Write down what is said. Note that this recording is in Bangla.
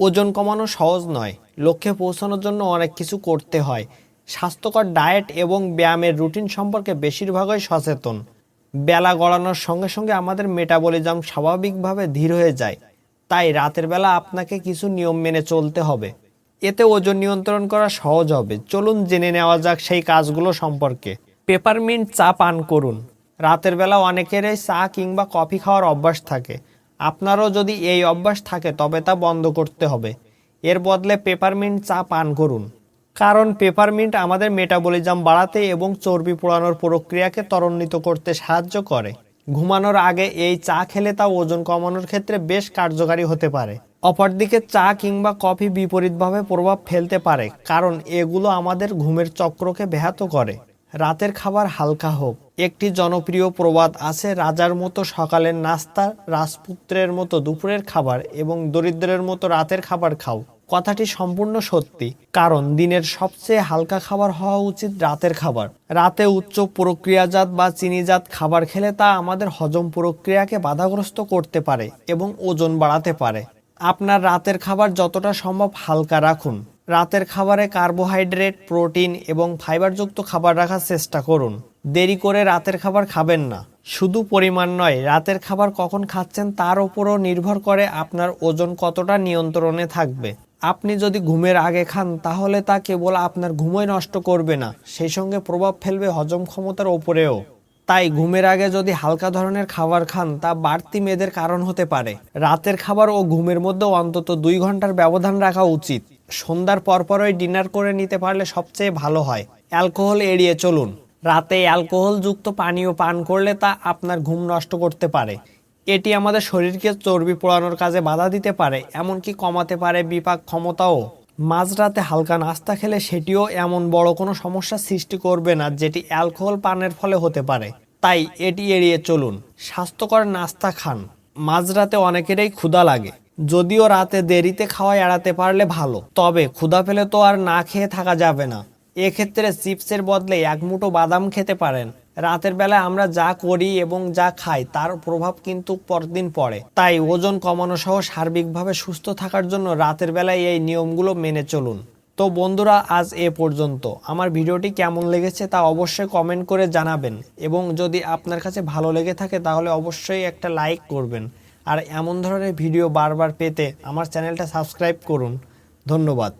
ওজন কমানো সহজ নয়। লক্ষ্যে পৌঁছানোর জন্য অনেক কিছু করতে হয়। স্বাস্থ্যকর ডায়েট এবং ব্যায়ামের রুটিন সম্পর্কে বেশিরভাগই সচেতন। বেলা গড়ানোর সঙ্গে সঙ্গে আমাদের মেটাবলিজম স্বাভাবিকভাবে ধীর হয়ে যায়। তাই রাতের বেলা আপনাকে কিছু নিয়ম মেনে চলতে হবে। এতে ওজন নিয়ন্ত্রণ করা সহজ হবে। চলুন জেনে নেওয়া যাক সেই কাজগুলো সম্পর্কে। পেপারমিন্ট চা পান করুন। রাতের বেলা অনেকেরই চা কিংবা কফি খাওয়ার অভ্যাস থাকে। আপনারও যদি এই অভ্যাস থাকে, তবে তা বন্ধ করতে হবে। এর বদলে পেপারমিন্ট চা পান করুন। কারণ পেপারমিন্ট আমাদের মেটাবলিজম বাড়াতে এবং চর্বি পোড়ানোর প্রক্রিয়াকে ত্বরান্বিত করতে সাহায্য করে। ঘুমানোর আগে এই চা খেলে তা ওজন কমানোর ক্ষেত্রে বেশ কার্যকারী হতে পারে। অপরদিকে চা কিংবা কফি বিপরীতভাবে প্রভাব ফেলতে পারে, কারণ এগুলো আমাদের ঘুমের চক্রকে ব্যাহত করে। রাতের খাবার হালকা হোক। একটি জনপ্রিয় প্রবাদ আছে রাজার মতো সকালের নাস্তা, রাজপুত্রের মতো দুপুরের খাবার এবং দরিদ্রের মতো রাতের খাবার খাও। কথাটি সম্পূর্ণ সত্যি, কারণ দিনের সবচেয়ে হালকা খাবার হওয়া উচিত রাতের খাবার। রাতে উচ্চ প্রক্রিয়াজাত বা চিনিজাত খাবার খেলে তা আমাদের হজম প্রক্রিয়াকে বাধাগ্রস্ত করতে পারে এবং ওজন বাড়াতে পারে। আপনার রাতের খাবার যতটা সম্ভব হালকা রাখুন। রাতের খাবারে কার্বোহাইড্রেট, প্রোটিন এবং ফাইবারযুক্ত খাবার রাখার চেষ্টা করুন। দেরি করে রাতের খাবার খাবেন না। শুধু পরিমাণ নয়, রাতের খাবার কখন খাচ্ছেন তার উপরও নির্ভর করে আপনার ওজন কতটা নিয়ন্ত্রণে থাকবে। আপনি যদি ঘুমের আগে খান, তাহলে তা কেবল আপনার ঘুমই নষ্ট করবে না, সেই সঙ্গে প্রভাব ফেলবে হজম ক্ষমতার ওপরেও তাই ঘুমের আগে যদি হালকা ধরনের খাবার খান, তা বাড়তি মেদের কারণ হতে পারে। রাতের খাবার ও ঘুমের মধ্যে অন্তত দুই ঘণ্টার ব্যবধান রাখা উচিত। সন্ধ্যার পরপরই ডিনার করে নিতে পারলে সবচেয়ে ভালো হয়। অ্যালকোহল এড়িয়ে চলুন। রাতে অ্যালকোহলযুক্ত পানীয় পান করলে তা আপনার ঘুম নষ্ট করতে পারে। এটি আমাদের শরীরকে চর্বি পোড়ানোর কাজে বাধা দিতে পারে, এমনকি কমাতে পারে বিপাক ক্ষমতাও। মাঝরাতে হালকা নাস্তা খেলে সেটিও এমন বড় কোনো সমস্যা সৃষ্টি করবে না, যেটি অ্যালকোহল পানের ফলে হতে পারে। তাই এটি এড়িয়ে চলুন। স্বাস্থ্যকর নাস্তা খান। মাঝরাতে অনেকেরই ক্ষুধা লাগে। যদিও রাতে দেরিতে খাওয়া এড়াতে পারলে ভালো, তবে ক্ষুধা পেলে তো আর না খেয়ে থাকা যাবে না। এক্ষেত্রে চিপসের বদলে এক মুঠো বাদাম খেতে পারেন। রাতের বেলায় আমরা যা করি এবং যা খাই, তার প্রভাব কিন্তু পরদিন পড়ে। তাই ওজন কমানো সহ সার্বিকভাবে সুস্থ থাকার জন্য রাতের বেলায় এই নিয়মগুলো মেনে চলুন। তো বন্ধুরা, আজ এ পর্যন্ত। আমার ভিডিওটি কেমন লেগেছে তা অবশ্যই কমেন্ট করে জানাবেন। এবং যদি আপনার কাছে ভালো লেগে থাকে, তাহলে অবশ্যই একটা লাইক করবেন। আর এমন ধরনের ভিডিও বারবার পেতে আমার চ্যানেলটা সাবস্ক্রাইব করুন। ধন্যবাদ।